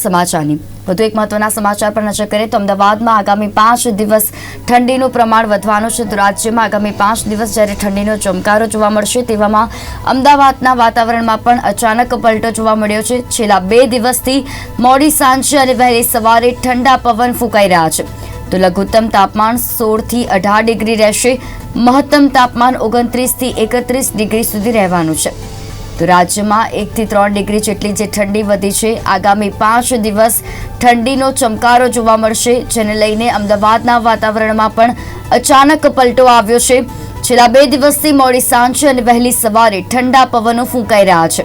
સમાચારની. વધુ એક મહત્વના સમાચાર પર નજર કરીએ તો અમદાવાદમાં આગામી પાંચ દિવસ ઠંડીનું પ્રમાણ વધવાનું છે. તો રાજ્યમાં આગામી પાંચ દિવસ જ્યારે ઠંડીનો ચમકારો જોવા મળશે, તેવામાં અમદાવાદના વાતાવરણમાં પણ અચાનક પલટો જોવા મળ્યો છે. છેલ્લા બે દિવસથી મોડી સાંજે અને વહેલી સવારે ઠંડા પવન ફૂંકાઈ રહ્યા છે. તો લઘુત્તમ તાપમાન સોળથી અઢાર ડિગ્રી રહેશે. મહત્તમ તાપમાન ઓગણત્રીસથી એકત્રીસ ડિગ્રી સુધી રહેવાનું છે. તો રાજ્યમાં એકથી ત્રણ ડિગ્રી જેટલી જે ઠંડી વધી છે. આગામી પાંચ દિવસ ઠંડીનો ચમકારો જોવા મળશે, જેને લઈને અમદાવાદના વાતાવરણમાં પણ અચાનક પલટો આવ્યો છે. છેલ્લા બે દિવસથી મોડી સાંજે અને વહેલી સવારે ઠંડા પવનો ફૂંકાઈ રહ્યા છે.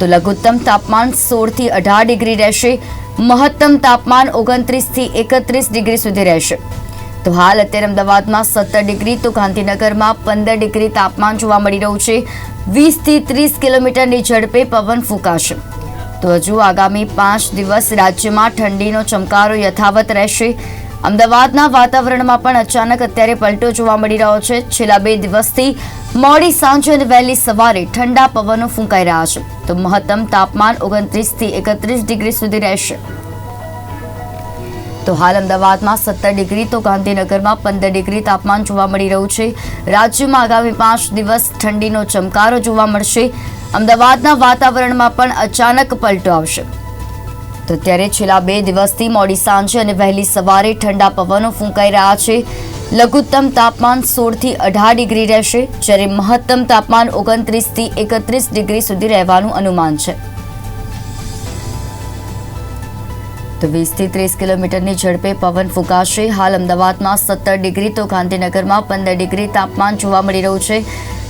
તો લઘુત્તમ તાપમાન સોળથી અઢાર ડિગ્રી રહેશે. મહત્તમ તાપમાન ઓગણત્રીસથી એકત્રીસ ડિગ્રી સુધી રહેશે. તો હાલ અત્યારે અમદાવાદમાં સત્તર ડિગ્રી તો ગાંધીનગરમાં પંદર ડિગ્રી તાપમાન જોવા મળી રહ્યું છે. વીસથી ત્રીસ કિલોમીટરની ઝડપે પવન ફૂંકાશે. તો હજુ આગામી પાંચ દિવસ રાજ્યમાં ઠંડીનો ચમકારો યથાવત રહેશે. અમદાવાદના વાતાવરણમાં પણ અચાનક અત્યારે પલટો જોવા મળી રહ્યો છે. છેલ્લા બે દિવસથી મોડી સાંજે અને વહેલી સવારે ઠંડા પવનો ફૂંકાઈ રહ્યા છે. તો મહત્તમ તાપમાન ઓગણત્રીસથી એકત્રીસ ડિગ્રી સુધી રહેશે. તો હાલ અમદાવાદમાં સત્તર ડિગ્રી, તો ગાંધીનગરમાં પંદર ડિગ્રી તાપમાન જોવા મળી રહ્યું છે. રાજ્યમાં આગામી પાંચ દિવસ ઠંડીનો ચમકારો જોવા મળશે. અમદાવાદના વાતાવરણમાં પણ અચાનક પલટો આવશે. તો ત્યારે છેલ્લા બે દિવસથી મોડી સાંજે અને વહેલી સવારે ઠંડા પવનો ફૂંકાઈ રહ્યા છે. લઘુત્તમ તાપમાન સોળથી અઢાર ડિગ્રી રહેશે, જ્યારે મહત્તમ તાપમાન ઓગણત્રીસથી એકત્રીસ ડિગ્રી સુધી રહેવાનું અનુમાન છે. તો વીસથી ત્રીસ કિલોમીટરની ઝડપે પવન ફૂંકાશે. હાલ અમદાવાદમાં સત્તર ડિગ્રી તો ગાંધીનગરમાં પંદર ડિગ્રી તાપમાન જોવા મળી રહ્યું છે.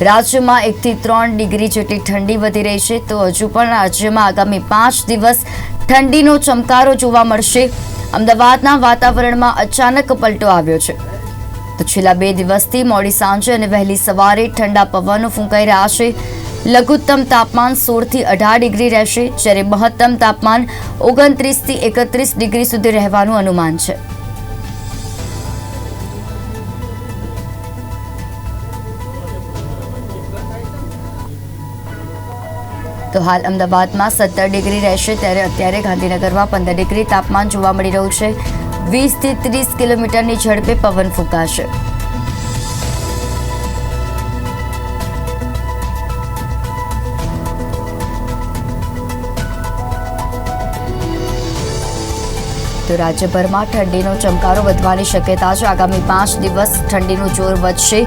રાજ્યમાં એકથી ત્રણ ડિગ્રી જેટલી ઠંડી વધી રહી છે. તો હજુ પણ રાજ્યમાં આગામી પાંચ દિવસ ઠંડીનો ચમકારો જોવા મળશે. અમદાવાદના વાતાવરણમાં અચાનક પલટો આવ્યો છે. તો છેલ્લા બે દિવસથી મોડી સાંજે અને વહેલી સવારે ઠંડા પવનો ફૂંકાઈ રહ્યા છે. લઘુત્તમ તાપમાન સોળથી અઢાર ડિગ્રી રહેશે, જ્યારે મહત્તમ તાપમાન ઓગણત્રીસથી એકત્રીસ ડિગ્રી સુધી રહેવાનું અનુમાન છે. તો હાલ અમદાવાદમાં સત્તર ડિગ્રી રહેશે, ત્યારે અત્યારે ગાંધીનગરમાં પંદર ડિગ્રી તાપમાન જોવા મળી રહ્યું છે. વીસથી ત્રીસ કિલોમીટરની ઝડપે પવન ફૂંકાશે. તો રાજ્યભરમાં ઠંડીનો ચમકારો વધવાની શક્યતા છે. આગામી પાંચ દિવસ ઠંડીનું જોર વધશે.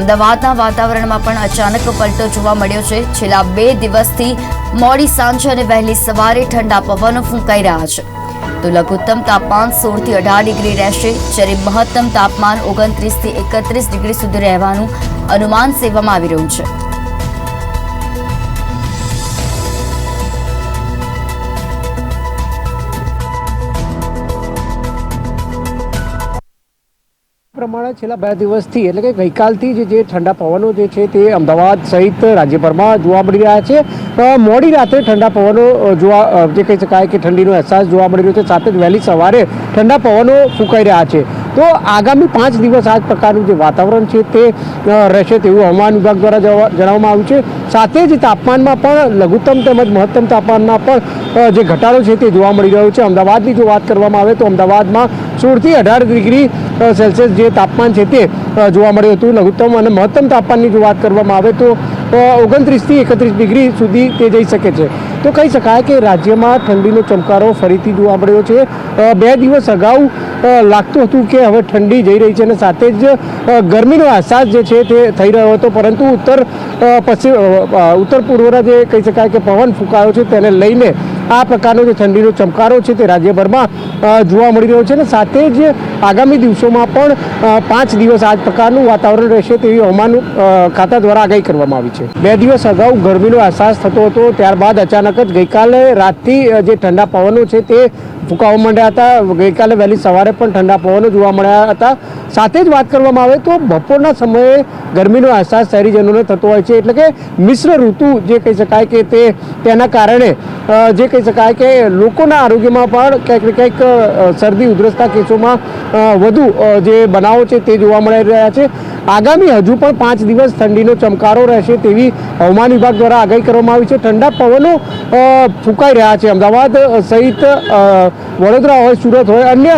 અમદાવાદના વાતાવરણમાં પણ અચાનક પલટો જોવા મળ્યો છે. છેલ્લા બે દિવસથી મોડી સાંજે અને વહેલી સવારે ઠંડા પવનો ફૂંકાઈ રહ્યા છે. તો લઘુત્તમ તાપમાન સોળથી અઢાર ડિગ્રી રહેશે. જ્યારે મહત્તમ તાપમાન ઓગણત્રીસથી એકત્રીસ ડિગ્રી સુધી રહેવાનું અનુમાન સેવામાં આવી રહ્યું છે. પ્રમાણે છેલ્લા બે દિવસથી, એટલે કે ગઈકાલથી જે જે ઠંડા પવનો જે છે તે અમદાવાદ સહિત રાજ્યભરમાં જોવા મળી રહ્યા છે. મોડી રાત્રે ઠંડા પવનો જોવા જે કહી શકાય કે ઠંડીનો અહેસાસ જોવા મળી રહ્યો છે, સાથે જ વહેલી સવારે ઠંડા પવનો ફૂંકાઈ રહ્યા છે. તો આગામી પાંચ દિવસ આ પ્રકારનું જે વાતાવરણ છે તે રહેશે તેવું હવામાન વિભાગ દ્વારા જણાવવામાં આવ્યું છે. સાથે જ તાપમાનમાં પણ લઘુત્તમ તેમજ મહત્તમ તાપમાનમાં પણ જે ઘટાડો છે તે જોવા મળી રહ્યો છે. અમદાવાદની જો વાત કરવામાં આવે તો અમદાવાદમાં સોળથી અઢાર ડિગ્રી સેલ્સિયસ જે તાપમાન છે તે જોવા મળ્યું હતું. લઘુત્તમ અને મહત્તમ તાપમાનની જો વાત કરવામાં આવે તો ઓગણત્રીસથી એકત્રીસ ડિગ્રી સુધી તે જઈ શકે છે. તો કહી શકાય કે રાજ્યમાં ઠંડીનો ચમકારો ફરીથી જોવા મળ્યો છે. બે દિવસ અગાઉ લાગતું હતું કે હવે ઠંડી જઈ રહી છે અને સાથે જ ગરમીનો અહેસાસ જે છે તે થઈ રહ્યો હતો. પરંતુ ઉત્તર પશ્ચિમ ઉત્તર પૂર્વના જે કહી શકાય કે પવન ફૂંકાયો છે તેને લઈને આ પ્રકારનો જે ઠંડીનો ચમકારો છે તે રાજ્યભરમાં જોવા મળી રહ્યો છે અને સાથે જ આગામી દિવસોમાં પણ પાંચ દિવસ આ પ્રકારનું વાતાવરણ રહેશે તેવી હવામાન ખાતા દ્વારા આગાહી કરવામાં આવી છે. બે દિવસ અગાઉ ગરમીનો અહેસાસ થતો હતો. ત્યારબાદ અચાનક જ ગઈકાલે રાતથી જે ઠંડા પવનો છે તે ફૂંકાવા માંડ્યા હતા. ગઈકાલે વહેલી સવારે પણ ઠંડા પવનો જોવા મળ્યા હતા. સાથે જ વાત કરવામાં આવે તો બપોરના સમયે ગરમીનો અહેસાસ શહેરીજનોને થતો હોય છે. એટલે કે મિશ્ર ઋતુ જે કહી શકાય કે તે તેના કારણે જે કહી શકાય કે લોકોના આરોગ્યમાં પણ ક્યાંક ને ક્યાંક શરદી ઉધરસના કેસોમાં વધુ જે બનાવો છે તે જોવા મળી રહ્યા છે. આગામી હજુ પણ પાંચ દિવસ ઠંડીનો ચમકારો રહેશે તેવી હવામાન વિભાગ દ્વારા આગાહી કરવામાં આવી છે. ઠંડા પવનો ફૂંકાઈ રહ્યા છે. અમદાવાદ સહિત વડોદરા હોય, સુરત હોય, અન્ય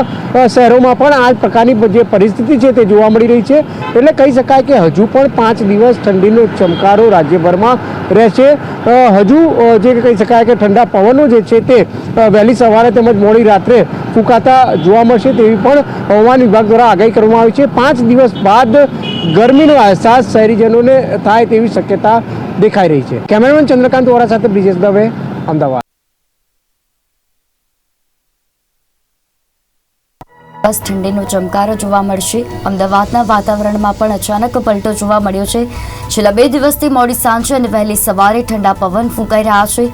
શહેરોમાં પણ આ પ્રકારની જે પરિસ્થિતિ છે તે જોવા મળી રહી છે. એટલે કહી શકાય કે હજુ પણ પાંચ દિવસ ઠંડીનો ચમકારો રાજ્યભરમાં રહેશે. હજુ જે કહી શકાય કે ઠંડા પવનો જે છે તે વહેલી સવારે તેમજ મોડી રાત્રે ફૂંકાતા જોવા મળશે તેવી પણ હવામાન વિભાગ દ્વારા આગાહી કરવામાં આવી છે. પાંચ દિવસ બાદ ગરમીનો અહેસાસ શહેરીજનોને થાય તેવી શક્યતા દેખાઈ રહી છે. કેમેરામેન ચંદ્રકાંત વોરા સાથે બ્રિજેશ દવે, અમદાવાદ. બસ ઠંડીનો ચમકારો જોવા મળશે. અમદાવાદના વાતાવરણમાં પણ અચાનક પલટો જોવા મળ્યો છે. છેલ્લા બે દિવસથી મોડી સાંજે અને વહેલી સવારે ઠંડા પવન ફૂંકાઈ રહ્યા છે.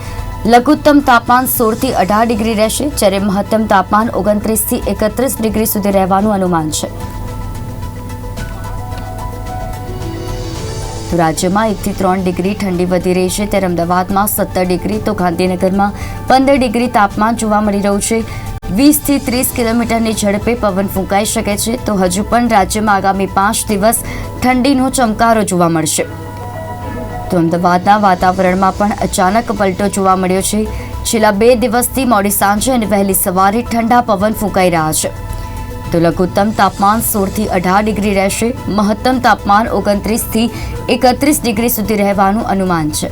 લઘુત્તમ તાપમાન સોળથી અઢાર ડિગ્રી રહેશે, જ્યારે મહત્તમ તાપમાન ઓગણત્રીસથી એકત્રીસ ડિગ્રી સુધી રહેવાનું અનુમાન છે. તો રાજ્યમાં એકથી ત્રણ ડિગ્રી ઠંડી વધી રહી છે. ત્યારે અમદાવાદમાં સત્તર ડિગ્રી તો ગાંધીનગરમાં પંદર ડિગ્રી તાપમાન જોવા મળી રહ્યું છે. વીસથી ત્રીસ કિલોમીટરની ઝડપે પવન ફૂંકાઈ શકે છે. તો હજુ પણ રાજ્યમાં આગામી પાંચ દિવસ ઠંડીનો ચમકારો જોવા મળશે. તો અમદાવાદના વાતાવરણમાં પણ અચાનક પલટો જોવા મળ્યો છે. છેલ્લા બે દિવસથી મોડી સાંજે અને વહેલી સવારે ઠંડા પવન ફૂંકાઈ રહ્યા છે. તો લઘુત્તમ તાપમાન સોળથી અઢાર ડિગ્રી રહેશે. મહત્તમ તાપમાન ઓગણત્રીસથી એકત્રીસ ડિગ્રી સુધી રહેવાનું અનુમાન છે.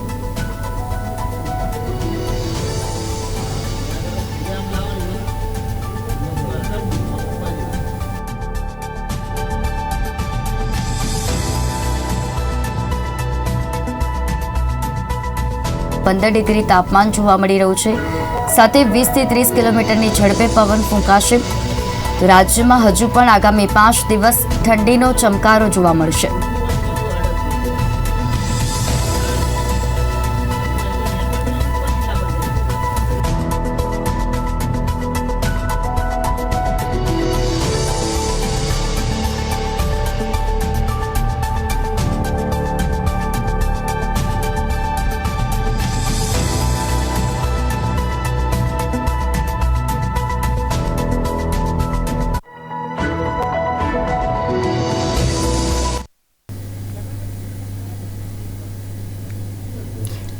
પંદર ડિગ્રી તાપમાન જોવા મળી રહ્યું છે. સાથે વીસથી ત્રીસ કિલોમીટરની ઝડપે પવન ફૂંકાશે. રાજ્યમાં હજુ પણ આગામી પાંચ દિવસ ઠંડીનો ચમકારો જોવા મળશે.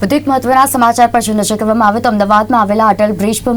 વધુ એક મહત્વના સમાચાર પર જો નજર કરવામાં આવે તો અમદાવાદમાં આવેલા અટલ બ્રિજ પર